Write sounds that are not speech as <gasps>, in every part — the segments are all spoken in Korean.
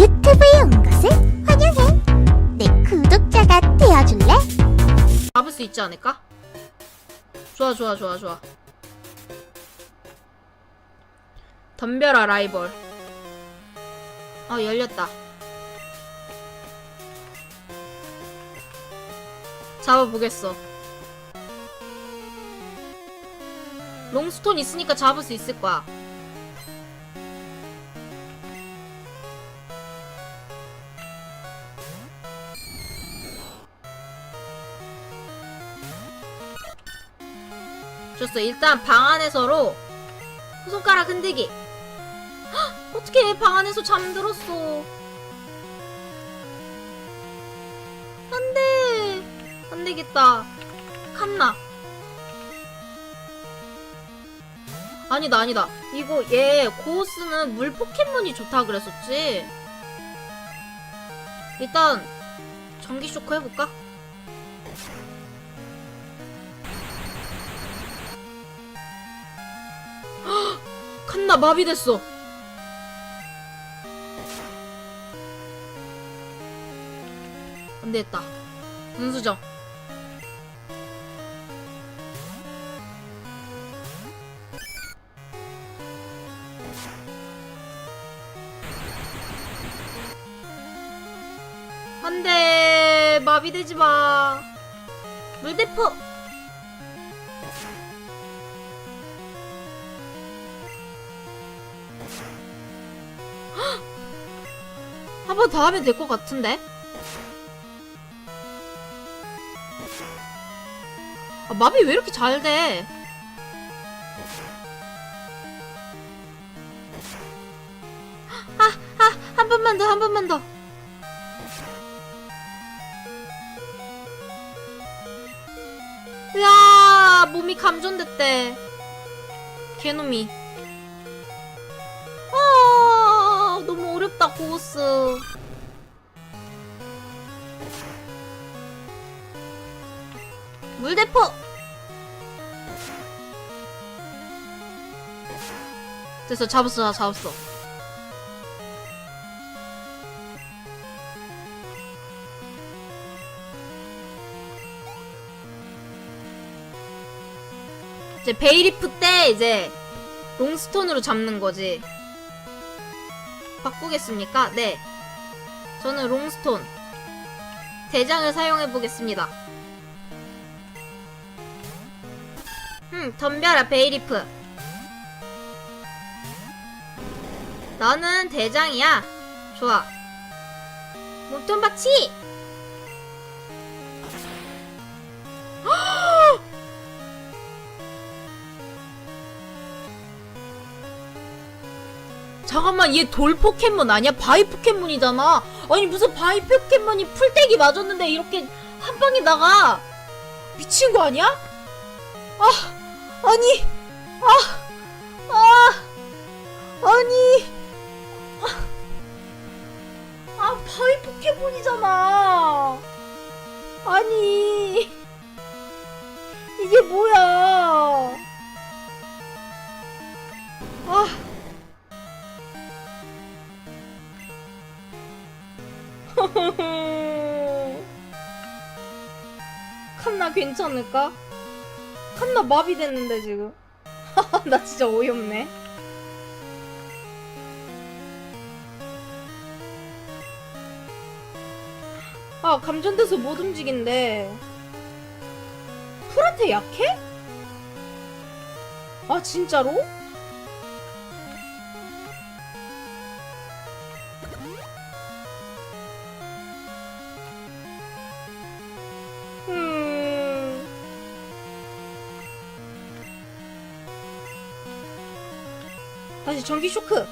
유튜브에 온 것을 환영해. 내 구독자가 되어줄래? 잡을 수 있지 않을까? 좋아 좋아 좋아 좋아 덤벼라 라이벌 아 열렸다 잡아보겠어 롱스톤 있으니까 잡을 수 있을 거야 좋았어. 일단 방 안에서로 손가락 흔들기. 헉, 어떻게 방 안에서 잠들었어? 안 돼. 안 되겠다. 칸나. 아니다, 아니다. 이거 얘 고스는 물 포켓몬이 좋다 그랬었지? 일단 전기 쇼크 해볼까? 나 마비됐어. 안 되겠다. 분수정. 안 돼. 마비되지 마. 물대포. 더 하면 될 것 같은데? 아, 마비 왜 이렇게 잘 돼? 아, 아, 한 번만 더, 한 번만 더. 으아, 몸이 감전됐대. 개놈이. 아, 너무 어렵다, 고스. 물대포! 됐어, 잡았어, 나 잡았어. 이제 베이리프 때 이제 롱스톤으로 잡는 거지. 바꾸겠습니까? 네. 저는 롱스톤. 대장을 사용해 보겠습니다. 음, 덤벼라, 베이리프. 너는 대장이야. 좋아. 몸통 박치! <gasps> 잠깐만 얘 돌 포켓몬 아니야? 바위 포켓몬이잖아. 아니 무슨 바위 포켓몬이 풀떼기 맞았는데 이렇게 한 방에 나가? 미친 거 아니야? 아 아니 아 아, 아니 아, 아 바위 포켓몬이잖아. 아니 이게 뭐야? 아. <laughs> 칸나 괜찮을까? 칸나 마비 됐는데 지금 <laughs> 나 진짜 어이없네 아 감전돼서 못 움직인대 풀한테 약해? 아 진짜로? 다시 전기 쇼크.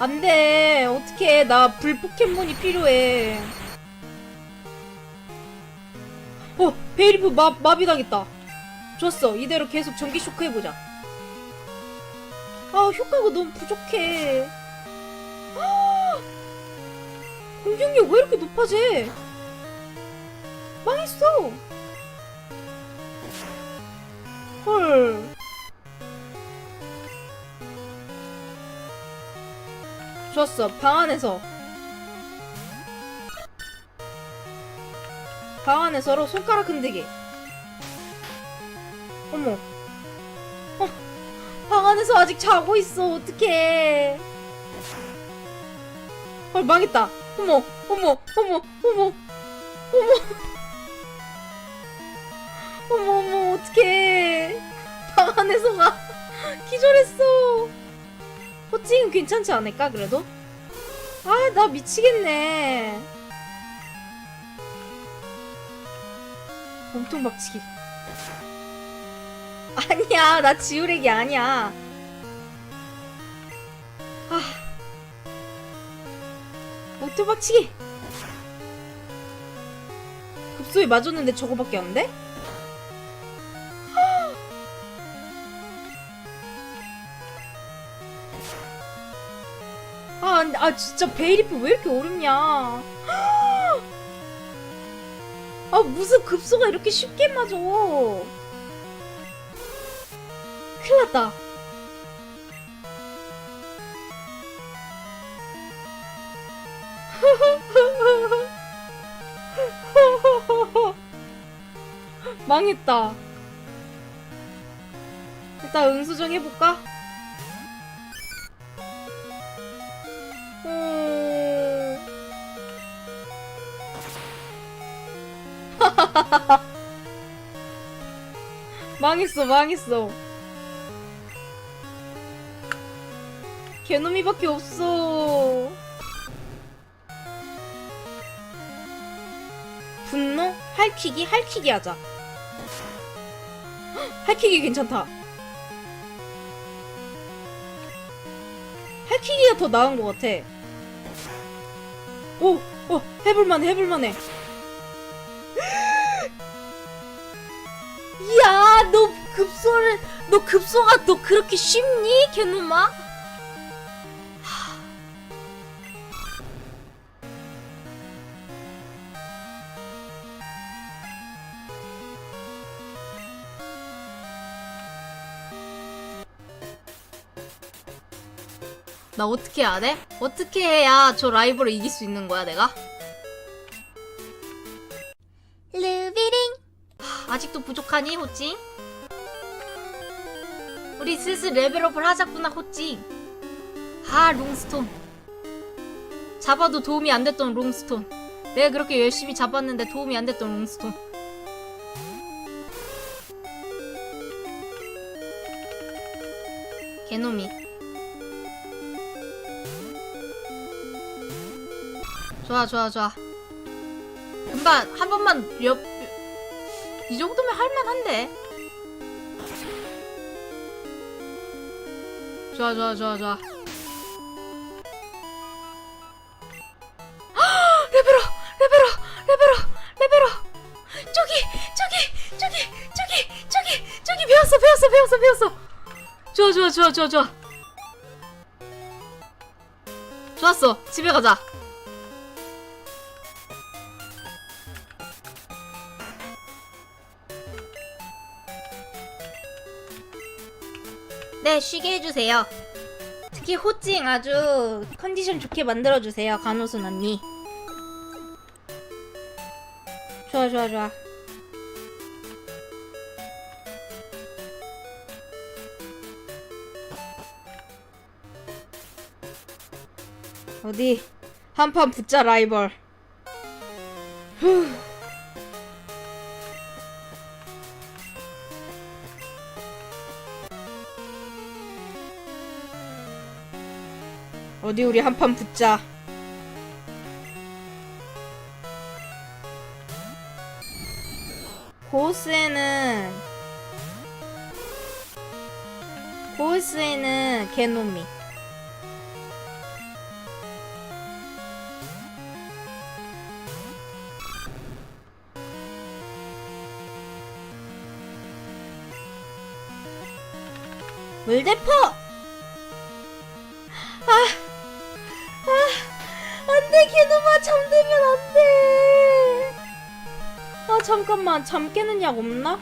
안 돼. 어떡해. 나불 포켓몬이 필요해. 어, 베이리프 마, 마비당했다. 좋았어. 이대로 계속 전기 쇼크 해보자. 아, 효과가 너무 부족해. 공격력 왜 이렇게 높아지? 망했어. 헐. 좋았어. 방 안에서. 방 안에서로 손가락 흔들기. 어머. 어, 방 안에서 아직 자고 있어. 어떡해. 헐, 망했다. 어머, 어머, 어머, 어머, 어머. 어머, 어머. 어떡해. 방 안에서가 <laughs> 기절했어. 호칭은 괜찮지 않을까, 그래도? 아, 나 미치겠네. 몸통 박치기. 아니야, 나 지우렉이 아니야. 아. 몸통 박치기. 급소에 맞았는데 저거밖에 안 돼? 아, 진짜 베이리프 왜 이렇게 어렵냐? 아 무슨 급소가 이렇게 쉽게 맞아? 큰일났다. 망했다. 일단 응수정 해볼까? <laughs> 망했어, 망했어. 개놈이밖에 없어. 분노? 할퀴기? 할퀴기 하자. 헉, <gasps> 할퀴기 괜찮다. 할퀴기가 더 나은 것 같아. 오, 어, 해볼만해, 해볼만해. 너 급소를, 너 급소가 너 그렇게 쉽니, 개놈아? 나 어떻게 해야 돼? 어떻게 해야 저 라이벌을 이길 수 있는 거야, 내가? 루비링 아직도 부족하니, 호찡? 우리 슬슬 레벨업을 하자꾸나, 호찡. 아, 롱스톤. 잡아도 도움이 안 됐던 롱스톤. 내가 그렇게 열심히 잡았는데 도움이 안 됐던 롱스톤. 개놈이. 좋아, 좋아, 좋아. 금방 한 번만 옆, 이 정도면 할만한데. 좋아 좋아 좋아 좋아. 좋아 좋아 좋아 좋아. 좋았어 집에 가자. 네, 쉬게 해주세요. 특히 호칭 아주 컨디션 좋게 만들어주세요, 간호순 언니. 좋아, 좋아, 좋아. 어디 한판 붙자 라이벌. 후. 어디 우리 한판 붙자. 고스에는 고스에는 개놈이. 물대포! 안돼 개놈아 잠들면 안돼 아 잠깐만 잠 깨는 약 없나?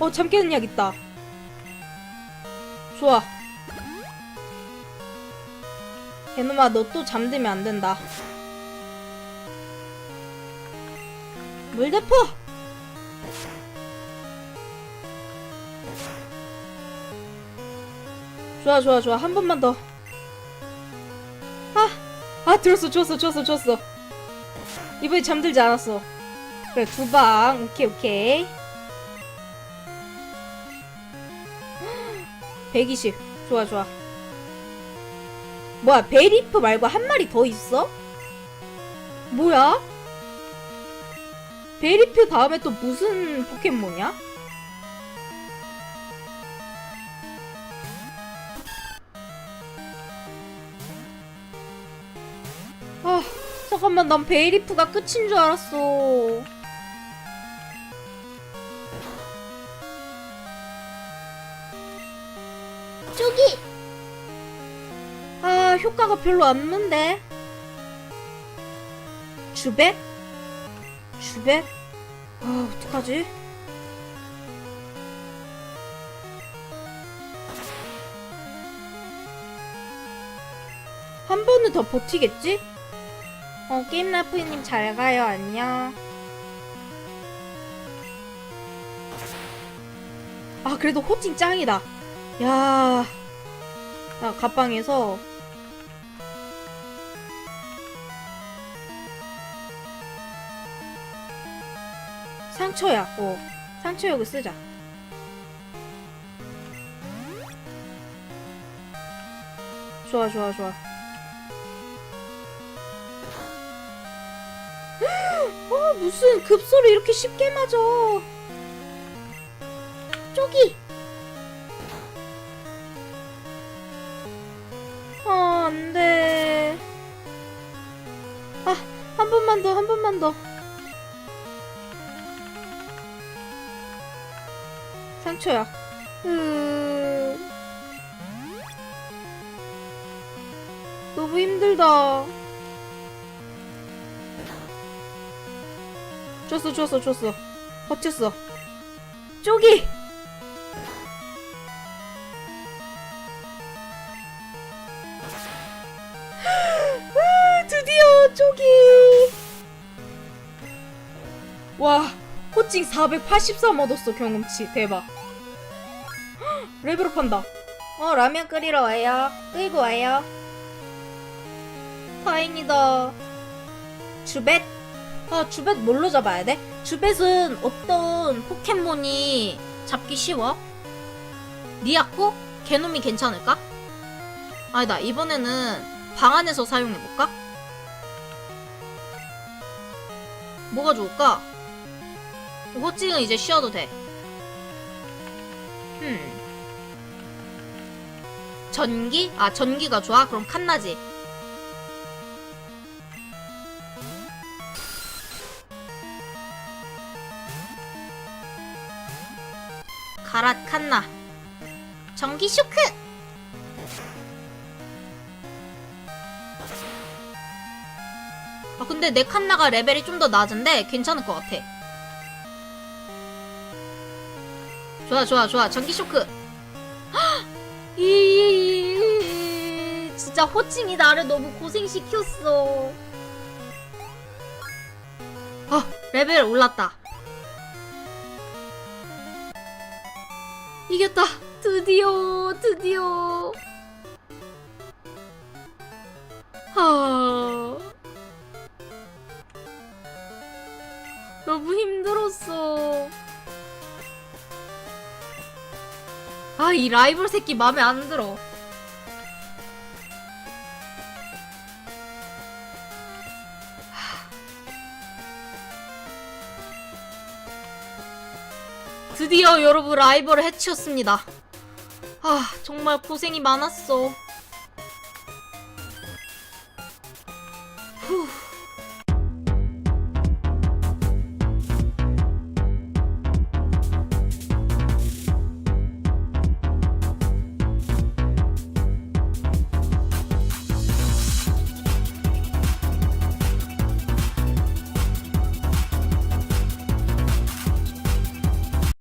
어잠 깨는 약 있다 좋아 개놈아 너 또 잠들면 안 된다. 물대포! 좋아 좋아 좋아 한 번만 더. 아, 아 들었어 줬어 줬어 줬어. 이번에 잠들지 않았어. 그래 두 방 오케이 오케이. <gasps> 120 좋아 좋아. 뭐야 베리프 말고 한 마리 더 있어? 뭐야? 베리프 다음에 또 무슨 포켓몬이야? 잠깐만 난 베리프가 끝인 줄 알았어 저기 아 효과가 별로 없는데 주백? 주백? 아 어떡하지? 한 번은 더 버티겠지? 어 게임 라프님 잘 가요 안녕 아 그래도 호칭 짱이다 야 아, 가방에서 상처야. 어. 상처약을 쓰자. 좋아, 좋아, 좋아. 어, 무슨 급소를 이렇게 쉽게 맞아. 저기 아, 안 돼. 아, 한 번만 더, 한 번만 더. 상처야. 으... 너무 힘들다. 줬어, 줬어, 줬어. 버텼어. 쪼기! 아, 드디어 쪼기! 와, 호칭 483 얻었어, 경험치. 대박. 헉, 레벨업 한다. 어, 라면 끓이러 와요. 끓이고 와요. 다행이다. 주벳? 아, 주벳 뭘로 잡아야 돼? 주벳은 어떤 포켓몬이 잡기 쉬워? 니아코? 개놈이 괜찮을까? 아니다, 이번에는 방 안에서 사용해볼까? 뭐가 좋을까? 호칭은 이제 쉬어도 돼. 음. 전기? 아, 전기가 좋아? 그럼 칸나지. 가랏 칸나. 전기 쇼크! 아, 근데 내 칸나가 레벨이 좀 더 낮은데 괜찮을 것 같아. 좋아, 좋아, 좋아. 전기 쇼크. 헉! 이 진짜 호칭이 나를 너무 고생시켰어. 아, 레벨 올랐다. 이겼다. 드디어, 드디어. 하. 너무 힘들었어. 아, 이 라이벌 새끼 마음에 안 들어. 여러분 라이벌을 해치웠습니다. 아, 정말 고생이 많았어. 후.